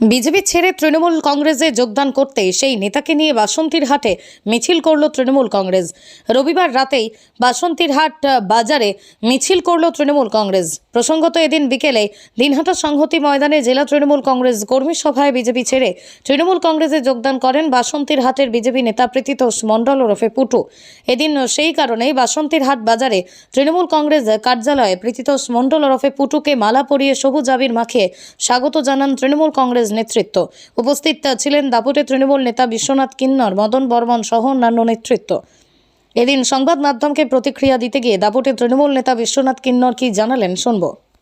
BJP ছেড়ে তৃণমূল কংগ্রেসে যোগদান করতে সেই নেতাকে নিয়ে বাসন্তীর হাটে মিছিল করল তৃণমূল কংগ্রেস। রবিবার রাতেই বাসন্তীর হাট বাজারে মিছিল করল তৃণমূল কংগ্রেস। প্রসঙ্গত এদিন বিকেলে দিনহাটা সংহতি ময়দানে জেলা তৃণমূল কংগ্রেস কর্মী সভায় বিজেপি ছেড়ে তৃণমূল কংগ্রেসে যোগদান করেন বাসন্তীর হাটের বিজেপি নেতা প্রীতিতোষ মণ্ডল ওরফে পুটু। এদিন সেই কারণেই বাসন্তীর হাট, বাজারে তৃণমূল কংগ্রেস কার্যালয়ে প্রীতিতোষ মণ্ডল ওরফে পুটুকে মালা পরিয়ে সবুজ আবির মাখিয়ে স্বাগত জানান তৃণমূল কংগ্রেস নেতৃত্ব। উপস্থিত ছিলেন দাপুটে তৃণমূল নেতা বিশ্বনাথ কিন্নর, মদন বর্মন সহ অন্যান্য নেতৃত্ব। এদিন সংবাদ মাধ্যমকে প্রতিক্রিয়া দিতে গিয়ে দাপুটে তৃণমূল নেতা বিশ্বনাথ কিন্নর কি জানালেন, শুনব।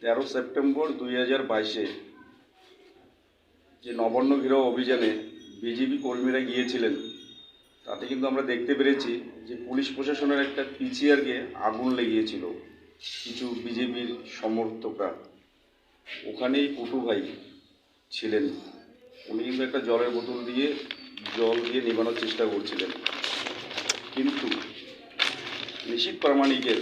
তেরো সেপ্টেম্বর দুই হাজার বাইশে যে নবান্ন ঘেরাও অভিযানে বিজেপি কর্মীরা গিয়েছিলেন, তাতে কিন্তু আমরা দেখতে পেরেছি যে পুলিশ প্রশাসনের একটা পিছিয়ারকে আগুন লেগিয়েছিল কিছু বিজেপির সমর্থকরা। ওখানেই পুটু ভাই ছিলেন। উনি কিন্তু একটা জলের বোতল দিয়ে জল দিয়ে নেবানোর চেষ্টা করছিলেন। কিন্তু নিশীত প্রামাণিকের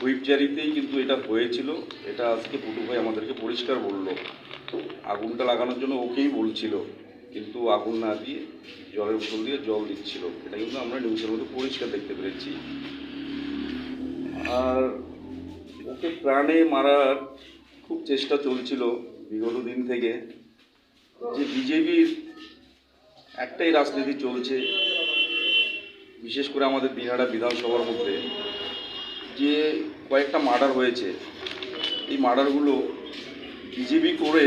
হুইপজারিতেই কিন্তু এটা হয়েছিল। এটা আজকে পুটু ভাই আমাদেরকে পরিষ্কার বলল। আগুনটা লাগানোর জন্য ওকেই বলছিল, কিন্তু আগুন না দিয়ে জলের বোতল দিয়ে জল দিচ্ছিল। এটা কিন্তু আমরা নিউজের মধ্যে পরিষ্কার দেখতে পেরেছি। আর ওকে প্রাণে মারার খুব চেষ্টা চলছিল বিগত দিন থেকে। যে বিজেপির একটাই রাজনীতি চলছে, বিশেষ করে আমাদের দিনহাটা বিধানসভার মধ্যে, যে কয়েকটা মার্ডার হয়েছে। এই মার্ডারগুলো বিজেপি করে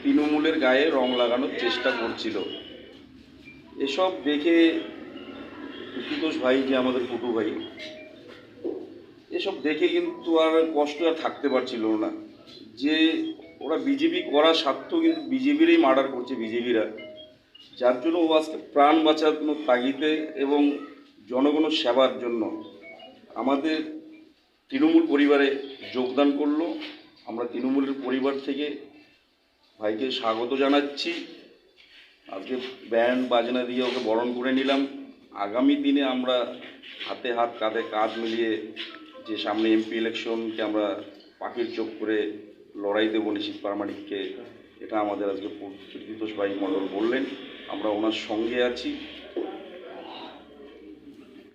তৃণমূলের গায়ে রং লাগানোর চেষ্টা করছিল। এসব দেখে সুতোষ ভাই যে আমাদের ফুটু ভাই, এসব দেখে কিন্তু আর কষ্ট আর থাকতে পারছিল না। যে ওরা বিজেপি করা সত্ত্বেও কিন্তু বিজেপিরই মার্ডার করছে বিজেপিরা যার জন্য ও আজকে প্রাণ বাঁচানোর তাগিদে এবং জনগণের সেবার জন্য আমাদের তৃণমূল পরিবারে যোগদান করল। আমরা তৃণমূলের পরিবার থেকে ভাইকে স্বাগত জানাচ্ছি। আজকে ব্যান্ড বাজনা দিয়ে ওকে বরণ করে নিলাম। আগামী দিনে আমরা হাতে হাত কাঁধে কাঁধ মিলিয়ে যে সামনে এমপি ইলেকশনকে আমরা পাখির চোখ করে লড়াই দেবো নিশীত এটা আমাদের আজকে প্রীতোষ ভাই মণ্ডল বললেন। আমরা ওনার সঙ্গে আছি।